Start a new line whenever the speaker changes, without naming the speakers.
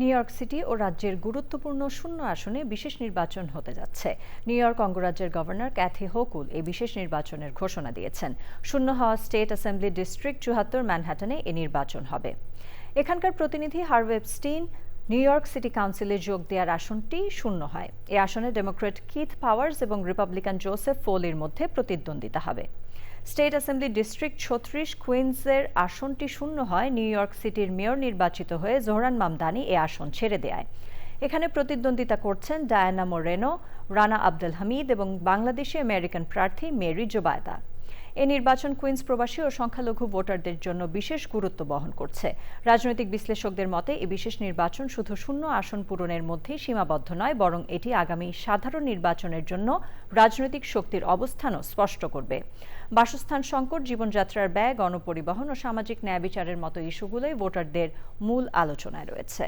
New York city ও রাজ্যের গুরুত্বপূর্ণ শূন্য আসনে বিশেষ নির্বাচন হতে যাচ্ছে। নিউ ইয়র্ক অঙ্গরাজ্যের গভর্নর ক্যাথি হোকুল এই বিশেষ নির্বাচনের ঘোষণা দিয়েছেন। শূন্য হওয়া স্টেট অ্যাসেম্বলি ডিস্ট্রিক্ট চুহাত্তর ম্যানহাটনে এ নির্বাচন হবে। এখানকার প্রতিনিধি Harvey Epstein New York City কাউন্সিলে যোগ দেওয়ার আসনটি শূন্য হয়। এ আসনে ডেমোক্রেট কিথ পাওয়ার্স এবং রিপাবলিকান জোসেফ ফোলির মধ্যে প্রতিদ্বন্দ্বিতা হবে। স্টেট অ্যাসেম্বলি ডিস্ট্রিক্ট ছত্রিশ কুইন্সের আসনটি শূন্য হয়। নিউ ইয়র্ক সিটির মেয়র নির্বাচিত হয়ে জোহরান মামদানি এ আসন ছেড়ে দেয়। এখানে প্রতিদ্বন্দ্বিতা করছেন ডায়ানা মোরেনো রানা আব্দুল হামিদ এবং বাংলাদেশি আমেরিকান প্রার্থী মেরি জোবায়দা এ নির্বাচন কুইন্স প্রবাসী ও সংখ্যালঘু ভোটারদের জন্য বিশেষ গুরুত্ব বহন করছে। রাজনৈতিক বিশ্লেষকদের মতে এই বিশেষ নির্বাচন শুধু শূন্য আসন পূরণের মধ্যেই সীমাবদ্ধ নয়, বরং এটি আগামী সাধারণ নির্বাচনের জন্য রাজনৈতিক শক্তির অবস্থানও স্পষ্ট করবে। বাসস্থান সংকট, জীবনযাত্রার ব্যয়, গণপরিবহন ও সামাজিক ন্যায় বিচারের মতো ইস্যুগুলোই ভোটারদের মূল আলোচনায় রয়েছে।